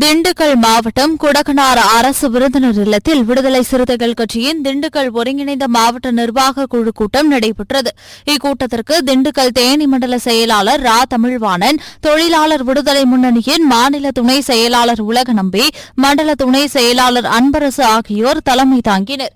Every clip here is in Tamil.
திண்டுக்கல் மாவட்டம் குடகனார் அரசு விருந்தினர் இல்லத்தில் விடுதலை சிறுத்தைகள் கட்சியின் திண்டுக்கல் ஒருங்கிணைந்த மாவட்ட நிர்வாக குழு கூட்டம் நடைபெற்றது. இக்கூட்டத்திற்கு திண்டுக்கல் தேனி மண்டல செயலாளர் ரா தமிழ்வாணன் தொழிலாளர் விடுதலை முன்னணியின் மாநில துணை செயலாளர் உலக நம்பி மண்டல துணை செயலாளர் அன்பரசு ஆகியோர் தலைமை தாங்கினர்.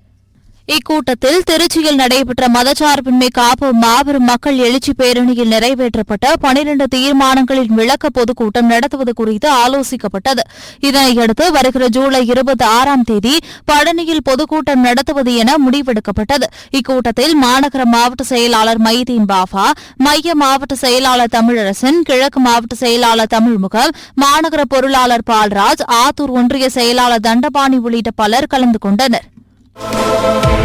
இக்கூட்டத்தில் திருச்சியில் நடைபெற்ற மதச்சார்பின்மை காப்பு மாபெரும் மக்கள் எழுச்சி பேரணியில் நிறைவேற்றப்பட்ட பனிரண்டு தீர்மானங்களின் விளக்க பொதுக்கூட்டம் நடத்துவது குறித்து ஆலோசிக்கப்பட்டது. இதனையடுத்து வருகிற ஜூலை இருபத்தி ஆறாம் தேதி பழனியில் பொதுக்கூட்டம் நடத்துவது என முடிவெடுக்கப்பட்டது. இக்கூட்டத்தில் மாநகர மாவட்ட செயலாளர் மைதீன் பாஃபா மைய மாவட்ட செயலாளர் தமிழரசன் கிழக்கு மாவட்ட செயலாளர் தமிழ்முகம் மாநகர பொருளாளர் பால்ராஜ் ஆத்தூர் ஒன்றிய செயலாளர் தண்டபாணி உள்ளிட்ட பலர் கலந்து கொண்டனர். Oh,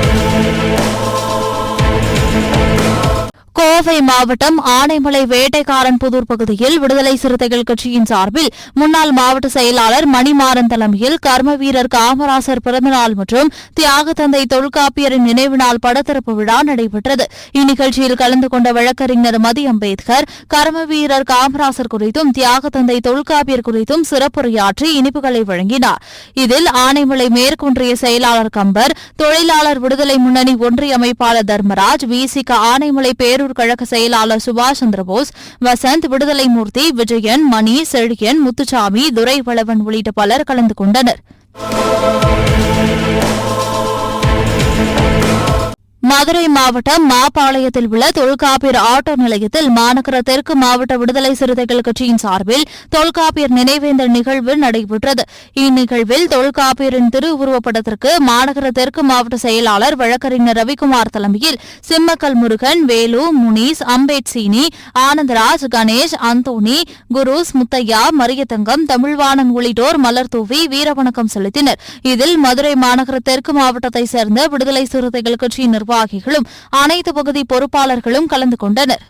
கோவை மாவட்டம் ஆனைமலை வேட்டைக்காரன் புதூர் பகுதியில் விடுதலை சிறுத்தைகள் கட்சியின் சார்பில் முன்னாள் மாவட்ட செயலாளர் மணிமாறன் தலைமையில் கர்ம வீரர் காமராசர் பிறந்தநாள் மற்றும் தியாக தந்தை தொல்காப்பியரின் நினைவு நாள் படத்திறப்பு விழா நடைபெற்றது. இந்நிகழ்ச்சியில் கலந்து கொண்ட வழக்கறிஞர் மதி அம்பேத்கர் கர்ம வீரர் காமராசர் குறித்தும் தியாக தந்தை தொல்காப்பியர் குறித்தும் சிறப்புரையாற்றி இனிப்புகளை வழங்கினார். இதில் ஆனைமலை மேற்கொன்றிய செயலாளர் கம்பர் தொழிலாளர் விடுதலை முன்னணி ஒன்றிய அமைப்பாளர் தர்மராஜ் விசிக ஆனைமலை பேரூர் கழக செயலாளர் சுபாஷ் சந்திரபோஸ் வசந்த் விடுதலை மூர்த்தி விஜயன் மணி செழியன் முத்துசாமி துரைவளவன் உள்ளிட்ட பலர் கலந்து கொண்டனர். மதுரை மாவட்டம் மாப்பாளையத்தில் உள்ள தொல்காப்பியர் ஆட்டோ நிலையத்தில் மாநகர தெற்கு மாவட்ட விடுதலை சிறுத்தைகள் கட்சியின் சார்பில் தொல்காப்பியர் நினைவேந்தல் நிகழ்வு நடைபெற்றது. இந்நிகழ்வில் தொல்காப்பியரின் திருவுருவப்படத்திற்கு மாநகர தெற்கு மாவட்ட செயலாளர் வழக்கறிஞர் ரவிக்குமார் தலைமையில் சிம்மக்கல் முருகன் வேலு முனீஸ் அம்பேட் சீனி ஆனந்தராஜ் கணேஷ் அந்தோணி குருஸ் முத்தையா மரியதங்கம் தமிழ்வாணன் உள்ளிட்டோர் மலர் தூவி வீரவணக்கம் செலுத்தினர். இதில் மதுரை மாநகர தெற்கு மாவட்டத்தைச் சேர்ந்த விடுதலை சிறுத்தைகள் கட்சியின் நிர்வாகிகளும் அனைத்து பகுதி பொறுப்பாளர்களும் கலந்து கொண்டனர்.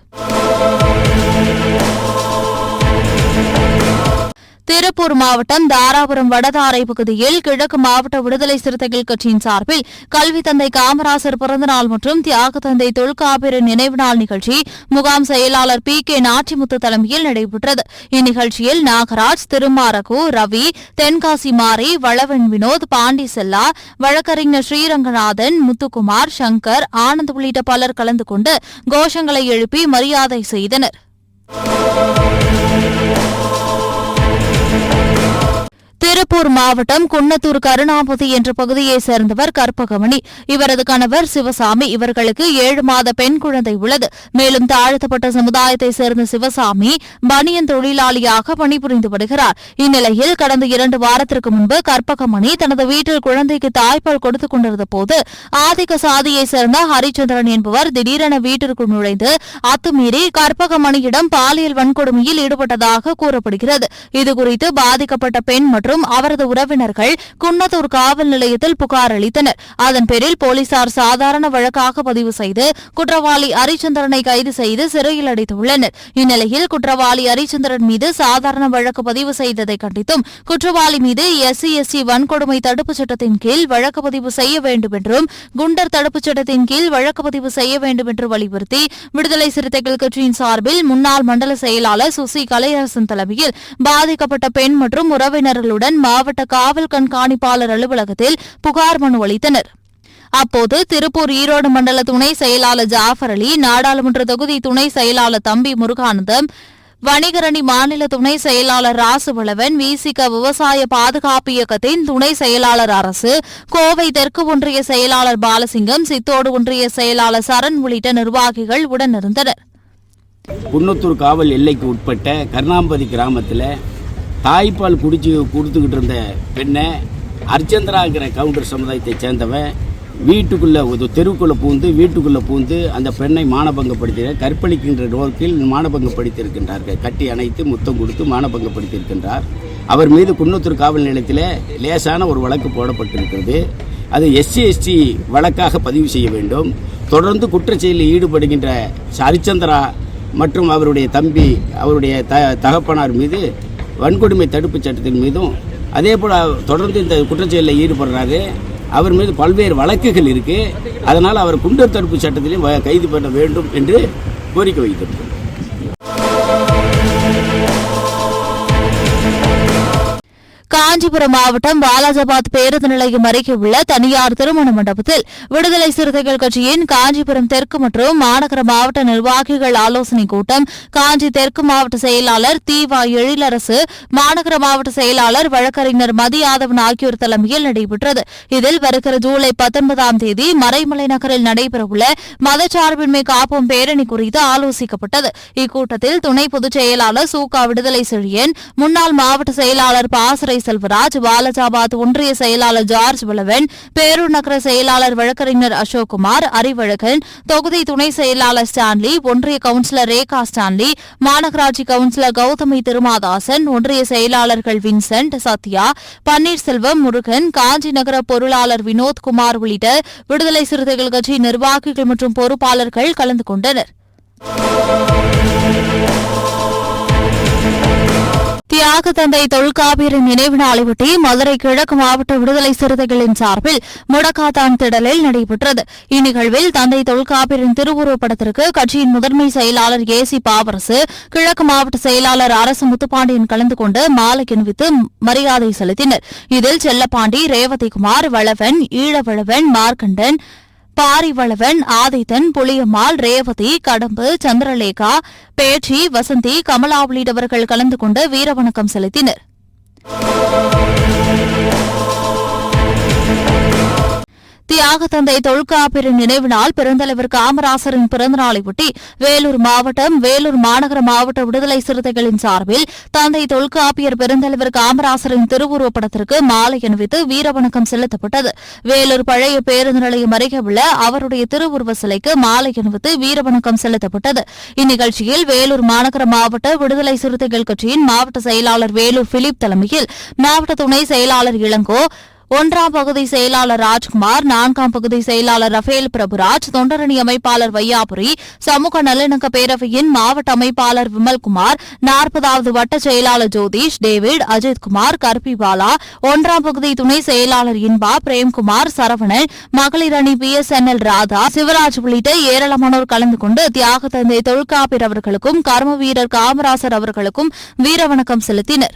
மாவட்டம் தாராபுரம் வடதாரை பகுதியில் கிழக்கு மாவட்ட விடுதலை சிறுத்தைகள் கட்சியின் சார்பில் கல்வி தந்தை காமராசர் பிறந்தநாள் மற்றும் தியாக தந்தை தொல்காப்பியரின் நினைவு நாள் நிகழ்ச்சி முகாம் செயலாளர் பி கே நாச்சிமுத்து தலைமையில் நடைபெற்றது. இந்நிகழ்ச்சியில் நாகராஜ் திருமாரகு ரவி தென்காசி மாரி வளவன் வினோத் பாண்டி செல்லா வழக்கறிஞர் ஸ்ரீரங்கநாதன் முத்துக்குமார் சங்கர் ஆனந்த் உள்ளிட்ட பலர் கலந்து கொண்டு கோஷங்களை எழுப்பி மரியாதை செய்தனர். திருப்பூர் மாவட்டம் குன்னத்தூர் கருணாபதி என்ற பகுதியைச் சேர்ந்தவர் கற்பகமணி. இவரது கணவர் சிவசாமி. இவர்களுக்கு ஏழு மாத பெண் குழந்தை உள்ளது. மேலும் தாழ்த்தப்பட்ட சமுதாயத்தைச் சேர்ந்த சிவசாமி பனியன் தொழிலாளியாக பணிபுரிந்து வருகிறார். இந்நிலையில் கடந்த இரண்டு வாரத்திற்கு முன்பு கற்பகமணி தனது வீட்டில் குழந்தைக்கு தாய்ப்பால் கொடுத்துக் கொண்டிருந்த போது ஆதிக்க சாதியைச் சேர்ந்த ஹரிச்சந்திரன் என்பவர் திடீரென வீட்டிற்குள் நுழைந்து அத்துமீறி கற்பகமணியிடம் பாலியல் வன்கொடுமையில் ஈடுபட்டதாக கூறப்படுகிறது. இதுகுறித்து பாதிக்கப்பட்ட பெண் மற்றும் மற்றும் அவரது உறவினர்கள் குன்னத்தூர் காவல் நிலையத்தில் புகார் அளித்தனர். அதன் பேரில் போலீசார் சாதாரண வழக்காக பதிவு செய்து குற்றவாளி ஹரிச்சந்திரனை கைது செய்து சிறையில் அடைத்துள்ளனர். இந்நிலையில் குற்றவாளி ஹரிச்சந்திரன் மீது சாதாரண வழக்கு பதிவு செய்ததை கண்டித்தும் குற்றவாளி மீது எஸ்சி எஸ்டி வன்கொடுமை தடுப்புச் சட்டத்தின் கீழ் வழக்கு பதிவு செய்ய வேண்டும் என்றும் குண்டர் தடுப்புச் சட்டத்தின் கீழ் வழக்கு பதிவு செய்ய வேண்டும் என்று வலியுறுத்தி விடுதலை சிறுத்தைகள் கட்சியின் சார்பில் முன்னாள் மண்டல செயலாளர் சுசி கலையரசன் தலைமையில் பாதிக்கப்பட்ட பெண் மற்றும் உறவினர்களுடன் மாவட்ட காவல் கண்காணிப்பாளர் அலுவலகத்தில் புகார் மனு அளித்தனர். அப்போது திருப்பூர் ஈரோடு மண்டல துணை செயலாளர் ஜாஃபர் அலி நாடாளுமன்ற தொகுதி துணை செயலாளர் தம்பி முருகானந்தம் வணிகரணி மாநில துணை செயலாளர் ராசுவளவன் விசிக விவசாய பாதுகாப்பு இயக்கத்தின் துணை செயலாளர் அரசு கோவை தெற்கு ஒன்றிய செயலாளர் பாலசிங்கம் சித்தோடு ஒன்றிய செயலாளர் சரண் உள்ளிட்ட நிர்வாகிகள் உடனிருந்தனர். குன்னத்தூர் காவல் எல்லைக்கு உட்பட்ட கருணாம்பதி கிராமத்தில் தாய்ப்பால் குடிச்சு கொடுத்துக்கிட்டு இருந்த பெண்ணை அர்ச்சந்திராங்கிற கவுண்டர் சமுதாயத்தை சேர்ந்தவன். வீட்டுக்குள்ளே ஒரு தெருவுக்குள்ளே பூந்து வீட்டுக்குள்ளே பூந்து அந்த பெண்ணை மானபங்கப்படுத்திய கற்பழிக்கின்ற நோக்கில் மானபங்கப்படுத்தியிருக்கின்றார்கள். கட்டி அணைத்து முத்தம் கொடுத்து மானபங்கப்படுத்தியிருக்கின்றார். அவர் மீது குன்னத்தூர் காவல் நிலையத்தில் லேசான ஒரு வழக்கு போடப்பட்டிருக்கிறது. அது எஸ்சி எஸ்டி வழக்காக பதிவு செய்ய வேண்டும். தொடர்ந்து குற்றச்செயலில் ஈடுபடுகின்ற ஹரிச்சந்திரா மற்றும் அவருடைய தம்பி அவருடைய த தகப்பனார் மீது வன்கொடுமை தடுப்புச் சட்டத்தின் மீதும் அதே போல் தொடர்ந்து இந்த குற்றச்செயலில் ஈடுபடுறாரு. அவர் மீது பல்வேறு வழக்குகள் இருக்குது அதனால் அவர் குண்டர் தடுப்பு சட்டத்திலையும் கைது பண்ண வேண்டும் என்று கோரிக்கை வைத்திருக்கிறார் காஞ்சிபுரம் மாவட்டம் வாலாஜாபாத் பேருந்து நிலையம் அருகே உள்ள தனியார் திருமண மண்டபத்தில் விடுதலை சிறுத்தைகள் கட்சியின் காஞ்சிபுரம் தெற்கு மற்றும் மாநகர மாவட்ட நிர்வாகிகள் ஆலோசனைக் கூட்டம். காஞ்சி தெற்கு மாவட்ட செயலாளர் தீவா எழிலரசு மாநகர மாவட்ட செயலாளர் வழக்கறிஞர் மதியாதவன் ஆகியோர் தலைமையில் நடைபெற்றது. இதில் வருகிற ஜூலை பத்தொன்பதாம் தேதி மறைமலை நகரில் நடைபெறவுள்ள மதச்சார்பின்மை காப்போம் பேரணி குறித்து ஆலோசிக்கப்பட்டது. இக்கூட்டத்தில் துணை பொதுச் செயலாளர் சூகா விடுதலை செழியன் முன்னாள் மாவட்ட செயலாளர் பாசறை செல்வராஜ் வாலஜாபாத் ஒன்றிய செயலாளர் ஜார்ஜ் பலவன் பேரூர் நகர செயலாளர் வழக்கறிஞர் அசோக்குமார் அறிவழகன் தொகுதி துணை செயலாளர் ஸ்டான்லி ஒன்றிய கவுன்சிலர் ரேகா ஸ்டான்லி மாநகராட்சி கவுன்சிலர் கௌதமி திருமாதாசன் ஒன்றிய செயலாளர்கள் வின்சென்ட் சத்யா பன்னீர்செல்வம் முருகன் காஞ்சி நகர பொருளாளர் வினோத்குமார் உள்ளிட்ட விடுதலை சிறுத்தைகள் கட்சி நிர்வாகிகள் மற்றும் பொறுப்பாளர்கள் கலந்து கொண்டனர். தியாக தந்தை தொல்காப்பியரின் நினைவு நாளையொட்டி மதுரை கிழக்கு மாவட்ட விடுதலை சிறுத்தைகளின் சார்பில் முடக்காத்தான் திடலில் நடைபெற்றது. இந்நிகழ்வில் தந்தை தொல்காப்பியரின் திருவுருவப் படத்திற்கு கட்சியின் முதன்மை செயலாளர் ஏ சி பாவரசு கிழக்கு மாவட்ட செயலாளர் அரசு முத்துப்பாண்டியன் கலந்து கொண்டு மாலை அணிவித்து மரியாதை செலுத்தினர். இதில் செல்லப்பாண்டி ரேவதிகுமார் வளவன் ஈழவளவன் மார்க்கண்டன் பாரிவளவன் ஆதித்தன் புளியம்மாள் ரேவதி கடம்பு சந்திரலேகா பேச்சி வசந்தி கமலா உள்ளிட்டவர்கள் கலந்து கொண்டு வீரவணக்கம் செலுத்தினர். தியாக தந்தை தொல்காப்பியரின் நினைவு நாள் பெருந்தலைவர் காமராசரின் பிறந்தநாளையொட்டி வேலூர் மாவட்டம் வேலூர் மாநகர மாவட்ட விடுதலை சிறுத்தைகளின் சார்பில் தந்தை தொல்காப்பியர் பெருந்தலைவர் காமராசரின் திருவுருவப் படத்திற்கு மாலை அணிவித்து வீரவணக்கம் செலுத்தப்பட்டது. வேலூர் பழைய பேருந்து நிலையம் அருகே உள்ள அவருடைய திருவுருவ சிலைக்கு மாலை அணிவித்து வீரவணக்கம் செலுத்தப்பட்டது. இந்நிகழ்ச்சியில் வேலூர் மாநகர மாவட்ட விடுதலை சிறுத்தைகள் கட்சியின் மாவட்ட செயலாளர் வேலூர் பிலிப் தலைமையில் மாவட்ட துணை செயலாளர் இளங்கோ ஒன்றாம் பகுதி செயலாளர் ராஜ்குமார் நான்காம் பகுதி செயலாளர் ரஃபேல் பிரபுராஜ் தொண்டரணி அமைப்பாளர் வையாபுரி சமூக நல்லிணக்க பேரவையின் மாவட்ட அமைப்பாளர் விமல்குமார் நாற்பதாவது வட்ட செயலாளர் ஜோதிஷ் டேவிட் அஜித்குமார் கர்பிபாலா ஒன்றாம் பகுதி துணை செயலாளர் இன்பா பிரேம்குமார் சரவணன் மகளிர் அணி P S N L Radha Sivaraj உள்ளிட்ட ஏராளமானோர் கலந்து கொண்டு தியாக தந்தை தொல்காப்பியர் அவர்களுக்கும் கர்ம வீரர் காமராசர் அவர்களுக்கும் வீரவணக்கம் செலுத்தினர்.